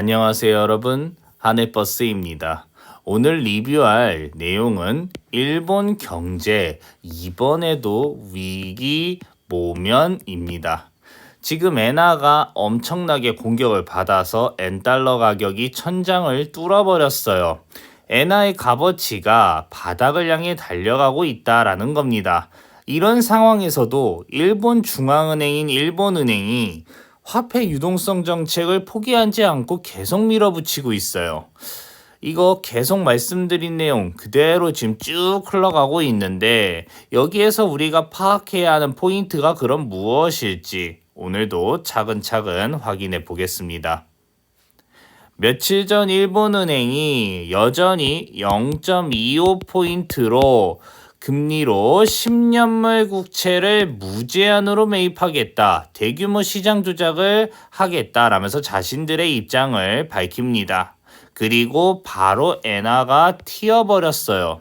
안녕하세요 여러분 한해버스입니다. 오늘 리뷰할 내용은 일본 경제 이번에도 위기 모면입니다. 지금 엔화가 엄청나게 공격을 받아서 엔달러 가격이 천장을 뚫어버렸어요. 엔화의 값어치가 바닥을 향해 달려가고 있다라는 겁니다. 이런 상황에서도 일본 중앙은행인 일본은행이 화폐 유동성 정책을 포기하지 않고 계속 밀어붙이고 있어요. 이거 계속 말씀드린 내용 그대로 지금 쭉 흘러가고 있는데 여기에서 우리가 파악해야 하는 포인트가 그럼 무엇일지 오늘도 차근차근 확인해 보겠습니다. 며칠 전 일본은행이 여전히 0.25포인트로 금리로 10년물 국채를 무제한으로 매입하겠다. 대규모 시장 조작을 하겠다라면서 자신들의 입장을 밝힙니다. 그리고 바로 엔화가 튀어버렸어요.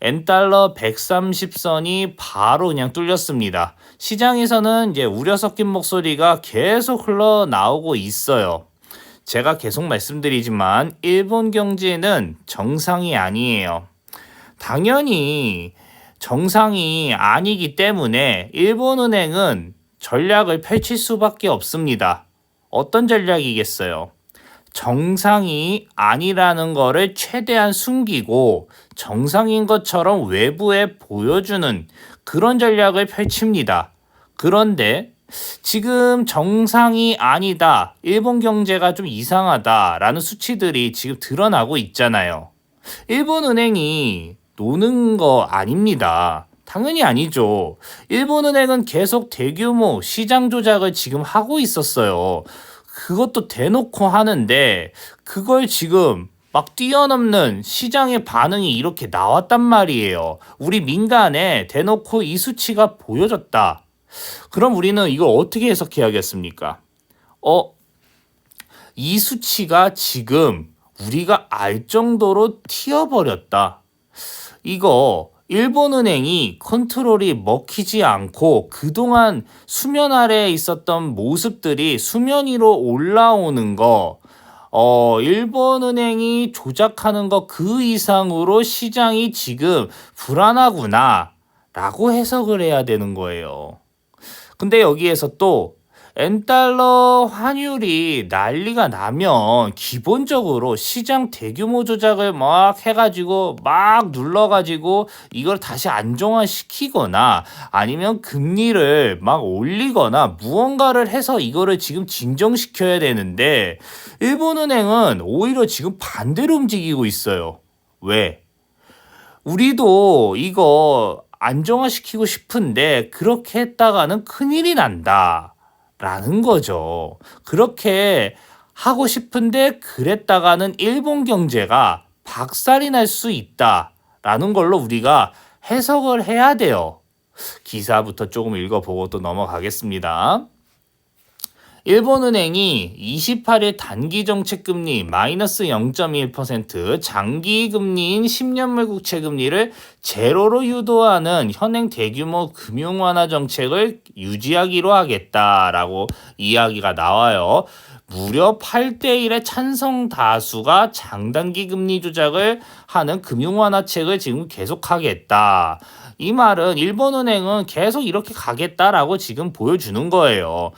엔달러 130선이 바로 그냥 뚫렸습니다. 시장에서는 이제 우려 섞인 목소리가 계속 흘러나오고 있어요. 제가 계속 말씀드리지만 일본 경제는 정상이 아니에요. 당연히 정상이 아니기 때문에 일본은행은 전략을 펼칠 수밖에 없습니다. 어떤 전략이겠어요? 정상이 아니라는 거를 최대한 숨기고 정상인 것처럼 외부에 보여주는 그런 전략을 펼칩니다. 그런데 지금 정상이 아니다. 일본 경제가 좀 이상하다라는 수치들이 지금 드러나고 있잖아요. 일본 은행이 노는 거 아닙니다. 당연히 아니죠. 일본은행은 계속 대규모 시장 조작을 지금 하고 있었어요. 그것도 대놓고 하는데 그걸 지금 막 뛰어넘는 시장의 반응이 이렇게 나왔단 말이에요. 우리 민간에 대놓고 이 수치가 보여졌다. 그럼 우리는 이걸 어떻게 해석해야겠습니까? 어, 이 수치가 지금 우리가 알 정도로 튀어버렸다. 이거 일본은행이 컨트롤이 먹히지 않고 그동안 수면 아래에 있었던 모습들이 수면 위로 올라오는 거, 어, 일본은행이 조작하는 거 그 이상으로 시장이 지금 불안하구나, 라고 해석을 해야 되는 거예요. 근데 여기에서 또 엔달러 환율이 난리가 나면 기본적으로 시장 대규모 조작을 막 해가지고 막 눌러가지고 이걸 다시 안정화시키거나 아니면 금리를 막 올리거나 무언가를 해서 이거를 지금 진정시켜야 되는데 일본은행은 오히려 지금 반대로 움직이고 있어요. 왜? 우리도 이거 안정화시키고 싶은데 그렇게 했다가는 큰일이 난다. 라는 거죠. 그렇게 하고 싶은데 그랬다가는 일본 경제가 박살이 날 수 있다 라는 걸로 우리가 해석을 해야 돼요. 기사부터 조금 읽어보고 또 넘어가겠습니다. 일본은행이 28일 단기 정책 금리 마이너스 0.1%, 장기 금리인 10년물 국채 금리를 제로로 유도하는 현행 대규모 금융 완화 정책을 유지하기로 하겠다라고 이야기가 나와요. 무려 8대 1의 찬성 다수가 장단기 금리 조작을 하는 금융 완화책을 지금 계속하겠다. 이 말은 일본은행은 계속 이렇게 가겠다라고 지금 보여주는 거예요.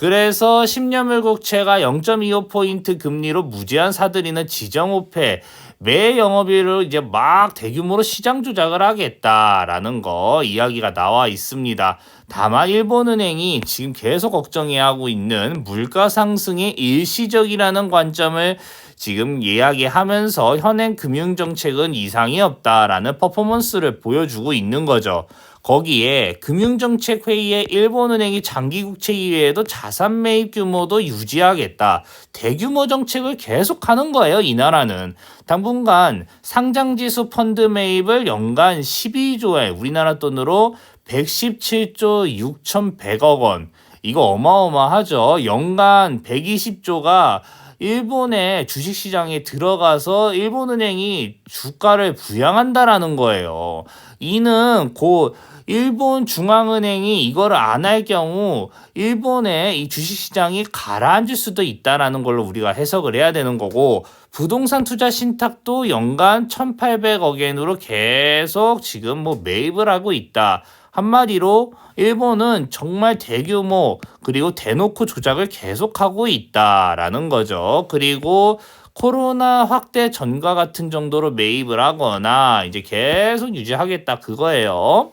그래서 10년 물 국채가 0.25포인트 금리로 무제한 사들이는 지정호패 매 영업일을 이제 막 대규모로 시장 조작을 하겠다라는 거 이야기가 나와 있습니다. 다만 일본은행이 지금 계속 걱정해 하고 있는 물가 상승의 일시적이라는 관점을 지금 이야기하면서 현행 금융 정책은 이상이 없다라는 퍼포먼스를 보여주고 있는 거죠. 거기에 금융정책회의에 일본은행이 장기국채 이외에도 자산 매입 규모도 유지하겠다. 대규모 정책을 계속하는 거예요, 이 나라는. 당분간 상장지수 펀드 매입을 연간 12조에 우리나라 돈으로 117조 6,100억 원. 이거 어마어마하죠. 연간 120조가 일본의 주식시장에 들어가서 일본은행이 주가를 부양한다라는 거예요. 이는 곧 일본 중앙은행이 이거를 안할 경우 일본의 이 주식시장이 가라앉을 수도 있다라는 걸로 우리가 해석을 해야 되는 거고 부동산 투자 신탁도 연간 1,800억 엔으로 계속 지금 뭐 매입을 하고 있다. 한마디로 일본은 정말 대규모 그리고 대놓고 조작을 계속하고 있다라는 거죠. 그리고 코로나 확대 전과 같은 정도로 매입을 하거나 이제 계속 유지하겠다 그거예요.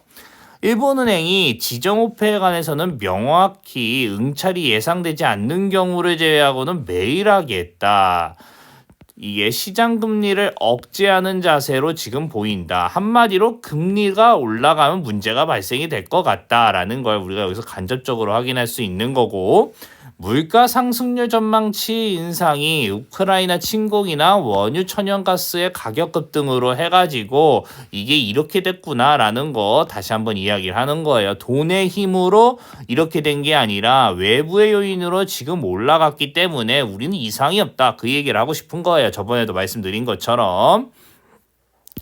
일본은행이 지정호패에 관해서는 명확히 응찰이 예상되지 않는 경우를 제외하고는 매일 하겠다. 이게 시장 금리를 억제하는 자세로 지금 보인다. 한마디로 금리가 올라가면 문제가 발생이 될 것 같다라는 걸 우리가 여기서 간접적으로 확인할 수 있는 거고 물가 상승률 전망치 인상이 우크라이나 침공이나 원유 천연가스의 가격 급등으로 해가지고 이게 이렇게 됐구나라는 거 다시 한번 이야기를 하는 거예요. 돈의 힘으로 이렇게 된 게 아니라 외부의 요인으로 지금 올라갔기 때문에 우리는 이상이 없다. 그 얘기를 하고 싶은 거예요. 저번에도 말씀드린 것처럼.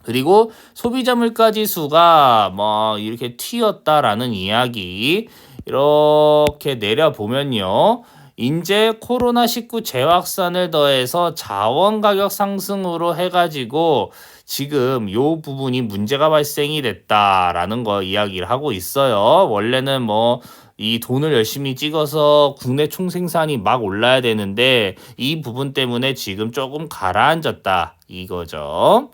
그리고 소비자 물가 지수가 뭐 이렇게 튀었다라는 이야기 이렇게 내려보면요. 이제 코로나19 재확산을 더해서 자원 가격 상승으로 해가지고 지금 요 부분이 문제가 발생이 됐다라는 거 이야기를 하고 있어요. 원래는 뭐 이 돈을 열심히 찍어서 국내 총생산이 막 올라야 되는데 이 부분 때문에 지금 조금 가라앉았다 이거죠.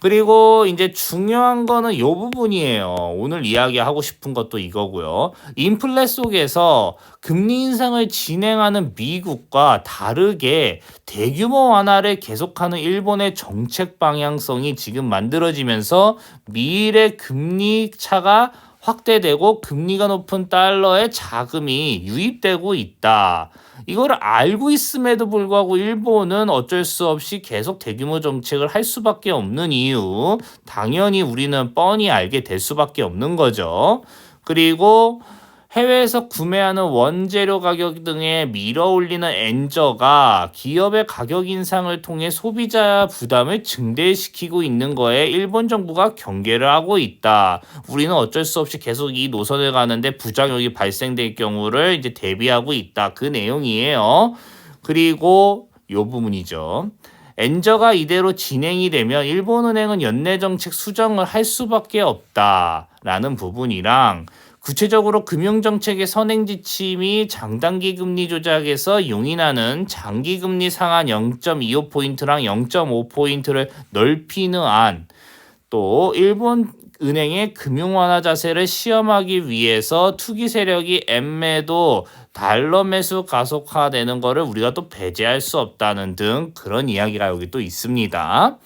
그리고 이제 중요한 거는 요 부분이에요. 오늘 이야기하고 싶은 것도 이거고요. 인플레 속에서 금리 인상을 진행하는 미국과 다르게 대규모 완화를 계속하는 일본의 정책 방향성이 지금 만들어지면서 미일의 금리 차가 확대되고 금리가 높은 달러에 자금이 유입되고 있다. 이거를 알고 있음에도 불구하고 일본은 어쩔 수 없이 계속 대규모 정책을 할 수밖에 없는 이유. 당연히 우리는 뻔히 알게 될 수밖에 없는 거죠. 그리고 해외에서 구매하는 원재료 가격 등에 밀어 올리는 엔저가 기업의 가격 인상을 통해 소비자 부담을 증대시키고 있는 거에 일본 정부가 경계를 하고 있다. 우리는 어쩔 수 없이 계속 이 노선을 가는데 부작용이 발생될 경우를 이제 대비하고 있다. 그 내용이에요. 그리고 요 부분이죠. 엔저가 이대로 진행이 되면 일본은행은 연내 정책 수정을 할 수밖에 없다라는 부분이랑 구체적으로 금융정책의 선행 지침이 장단기 금리 조작에서 용인하는 장기 금리 상한 0.25포인트랑 0.5포인트를 넓히는 안, 또 일본 은행의 금융 완화 자세를 시험하기 위해서 투기 세력이 엠매도 달러 매수 가속화되는 것을 우리가 또 배제할 수 없다는 등 그런 이야기가 여기 또 있습니다.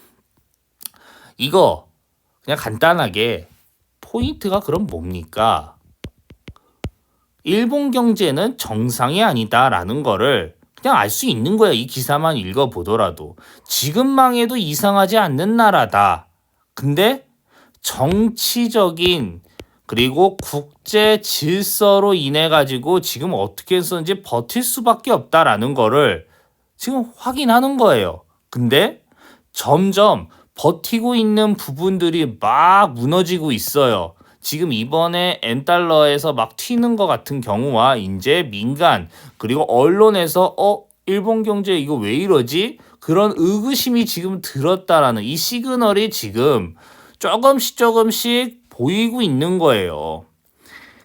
이거 그냥 간단하게 포인트가 그럼 뭡니까? 일본 경제는 정상이 아니다라는 거를 그냥 알 수 있는 거예요. 이 기사만 읽어보더라도. 지금만 해도 이상하지 않는 나라다. 근데 정치적인 그리고 국제 질서로 인해 가지고 지금 어떻게 해서든지 버틸 수밖에 없다라는 거를 지금 확인하는 거예요. 근데 점점 버티고 있는 부분들이 막 무너지고 있어요. 지금 이번에 엔달러에서 막 튀는 것 같은 경우와 이제 민간 그리고 언론에서 어 일본 경제 이거 왜 이러지? 그런 의구심이 지금 들었다라는 이 시그널이 지금 조금씩 조금씩 보이고 있는 거예요.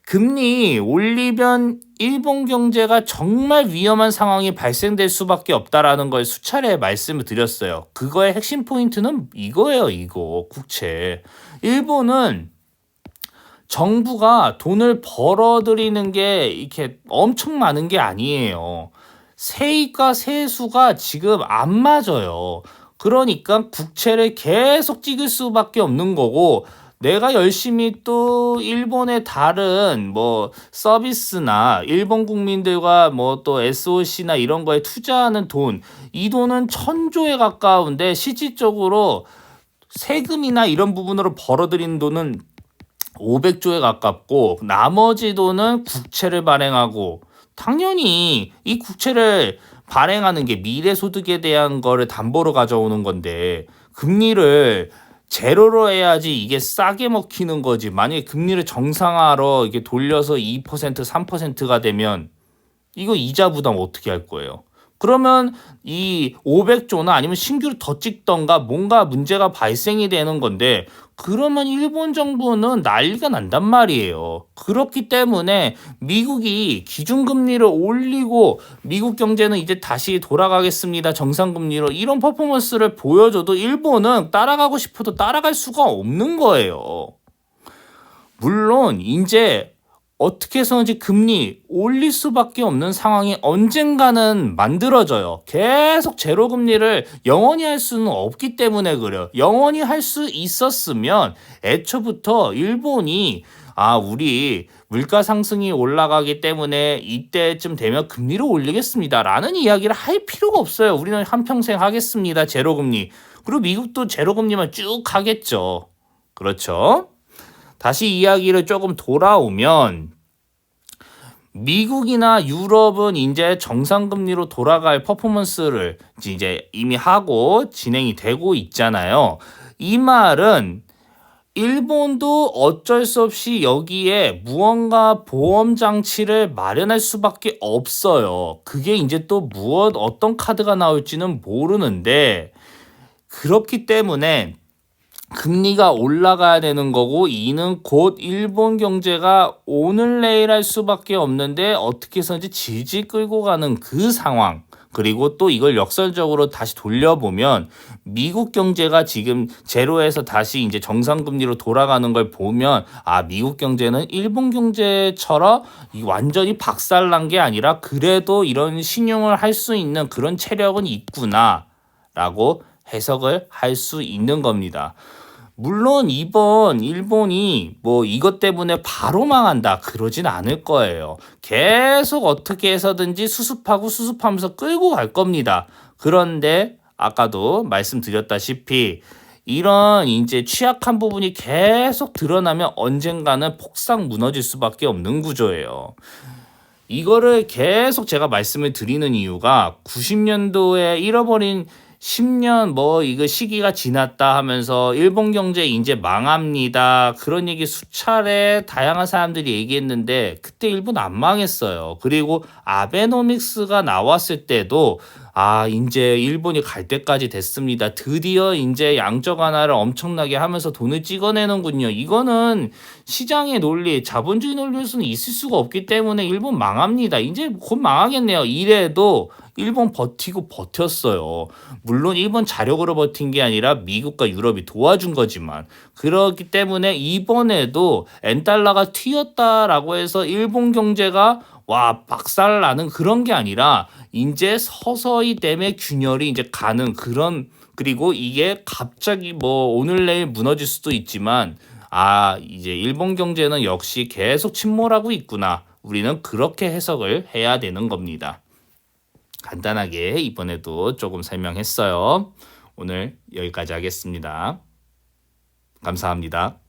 금리 올리면 일본 경제가 정말 위험한 상황이 발생될 수밖에 없다라는 걸 수차례 말씀을 드렸어요. 그거의 핵심 포인트는 이거예요, 이거. 국채. 일본은 정부가 돈을 벌어들이는 게 이렇게 엄청 많은 게 아니에요. 세입과 세수가 지금 안 맞아요. 그러니까 국채를 계속 찍을 수밖에 없는 거고, 내가 열심히 또 일본의 다른 뭐 서비스나 일본 국민들과 뭐 또 SOC나 이런 거에 투자하는 돈, 이 돈은 천조에 가까운데 실질적으로 세금이나 이런 부분으로 벌어들인 돈은 500조에 가깝고 나머지 돈은 국채를 발행하고 당연히 이 국채를 발행하는 게 미래 소득에 대한 거를 담보로 가져오는 건데 금리를 제로로 해야지 이게 싸게 먹히는 거지. 만약에 금리를 정상화로 이게 돌려서 2% 3%가 되면 이거 이자 부담 어떻게 할 거예요? 그러면 이 500조나 아니면 신규를 더 찍던가 뭔가 문제가 발생이 되는 건데 그러면 일본 정부는 난리가 난단 말이에요. 그렇기 때문에 미국이 기준금리를 올리고 미국 경제는 이제 다시 돌아가겠습니다. 정상금리로 이런 퍼포먼스를 보여줘도 일본은 따라가고 싶어도 따라갈 수가 없는 거예요. 물론 이제 어떻게 해서든지 금리 올릴 수밖에 없는 상황이 언젠가는 만들어져요. 계속 제로 금리를 영원히 할 수는 없기 때문에 그래요. 영원히 할 수 있었으면 애초부터 일본이 아, 우리 물가 상승이 올라가기 때문에 이때쯤 되면 금리를 올리겠습니다. 라는 이야기를 할 필요가 없어요. 우리는 한평생 하겠습니다. 제로 금리. 그리고 미국도 제로 금리만 쭉 하겠죠. 그렇죠? 다시 이야기를 조금 돌아오면 미국이나 유럽은 이제 정상금리로 돌아갈 퍼포먼스를 이제 이미 하고 진행이 되고 있잖아요. 이 말은 일본도 어쩔 수 없이 여기에 무언가 보험 장치를 마련할 수밖에 없어요. 그게 이제 또 무엇 어떤 카드가 나올지는 모르는데 그렇기 때문에 금리가 올라가야 되는 거고 이는 곧 일본 경제가 오늘 내일 할 수밖에 없는데 어떻게 해서든지 질질 끌고 가는 그 상황 그리고 또 이걸 역설적으로 다시 돌려보면 미국 경제가 지금 제로에서 다시 이제 정상금리로 돌아가는 걸 보면 아 미국 경제는 일본 경제처럼 완전히 박살난 게 아니라 그래도 이런 신용을 할 수 있는 그런 체력은 있구나라고 해석을 할 수 있는 겁니다. 물론 이번 일본이 뭐 이것 때문에 바로 망한다 그러진 않을 거예요. 계속 어떻게 해서든지 수습하고 수습하면서 끌고 갈 겁니다. 그런데 아까도 말씀드렸다시피 이런 이제 취약한 부분이 계속 드러나면 언젠가는 폭삭 무너질 수밖에 없는 구조예요. 이거를 계속 제가 말씀을 드리는 이유가 90년도에 잃어버린 10년 뭐 이거 시기가 지났다 하면서 일본 경제 이제 망합니다. 그런 얘기 수차례 다양한 사람들이 얘기했는데 그때 일본 안 망했어요. 그리고 아베노믹스가 나왔을 때도 아, 이제 일본이 갈 때까지 됐습니다. 드디어 이제 양적 완화를 엄청나게 하면서 돈을 찍어내는군요. 이거는 시장의 논리, 자본주의 논리에서는 있을 수가 없기 때문에 일본 망합니다. 이제 곧 망하겠네요. 이래도 일본 버티고 버텼어요. 물론 일본 자력으로 버틴 게 아니라 미국과 유럽이 도와준 거지만 그렇기 때문에 이번에도 엔달러가 튀었다라고 해서 일본 경제가 와 박살 나는 그런 게 아니라 이제 서서히 때문에 균열이 이제 가는 그런 그리고 이게 갑자기 뭐 오늘 내일 무너질 수도 있지만 아 이제 일본 경제는 역시 계속 침몰하고 있구나 우리는 그렇게 해석을 해야 되는 겁니다. 간단하게 이번에도 조금 설명했어요. 오늘 여기까지 하겠습니다. 감사합니다.